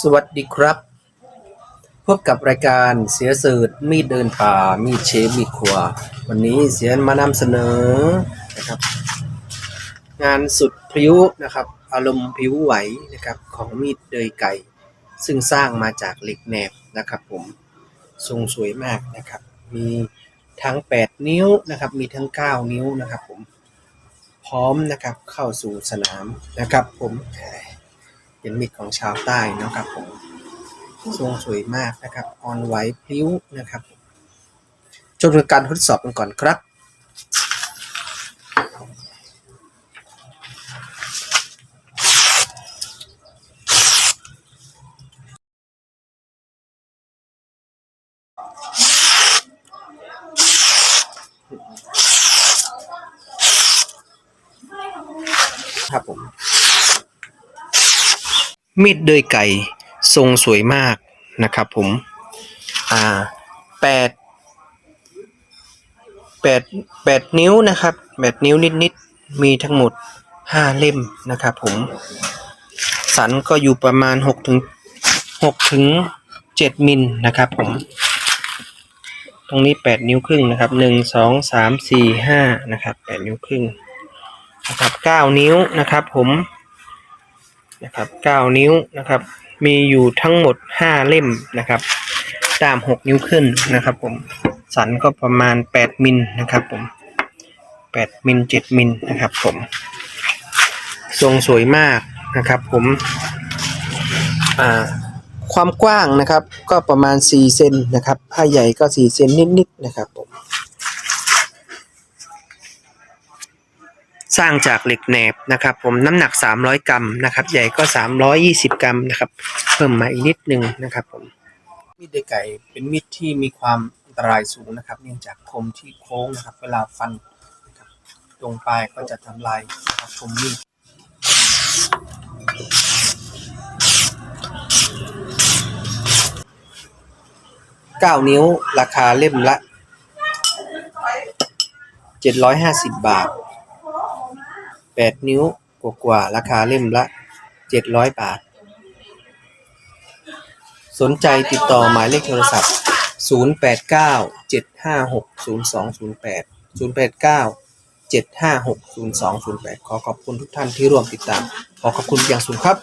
สวัสดีครับ พบกับรายการเสียสืดมีดเดินป่ามีดเชฟมีดครัว วันนี้เสียนมานำเสนอนะครับ งานสุดพิ้วนะครับ อารมณ์พิ้วไหวนะครับของมีดเดยไก่ ซึ่งสร้างมาจากเหล็กแหนบนะครับ ผมทรงสวยมากนะครับ มีทั้ง 8 นิ้วนะครับ มีทั้ง 9 นิ้วนะครับ ผมพร้อมนะครับเข้าสู่สนามนะครับ ผม เป็นมิตรของชาวใต้นะครับผมทรงสวยมากนะครับอ่อนไหวพลิ้วนะครับชมการทดสอบกันก่อนครับครับผม มีดเดยไก่ ทรงสวยมากนะครับผม อ่าแปดแปดแปดนิ้วนะครับแปดนิ้วนิดๆ มีทั้งหมดห้าเล่มนะครับผม สันก็อยู่ประมาณหกถึงหกถึงเจ็ดมิลนะครับผม ตรงนี้แปดนิ้วครึ่งนะครับหนึ่งสอามสี่ห้านะครับแปดนิ้วครึ่งนะครับเก้านิ้วนะครับผม นะครับ9นิ้วนะครับ มีอยู่ทั้งหมด 5 เล่มนะครับด้าม 6 นิ้วขึ้นนะครับผมสันก็ประมาณ 8 มิลนะครับผม8มิล7มิลนะครับผม ทรงสวยมากนะครับผมความกว้างนะครับก็ประมาณ 4 เซนนะครับ ผ้าใหญ่ก็ 4 เซนนิดๆนะครับผม สร้างจากเหล็กแหนบนะครับ ผมน้ำหนัก 300 กรัมนะครับ ใหญ่ก็ 320 กรัมนะครับ เพิ่มมาอีกนิดนึงนะครับผมมีดเดไก่เป็นมีดที่มีความอันตรายสูงนะครับ เนื่องจากคมที่โค้งนะครับ เวลาฟันนะครับตรงปลายก็จะทำลายนะครับคมมีดเก้านิ้วราคาเล่มละ 750 บาท 8 นิ้วกว่ากว่าราคาเล่มละ 700 บาท สนใจติดต่อหมายเลขโทรศัพท์ 0 8 9 7 5 6 0 2 0 8 0 8 9 7 5 6 0 2 0 8 ขอขอบคุณทุกท่านที่ร่วมติดตาม ขอขอบคุณอย่างสูงครับ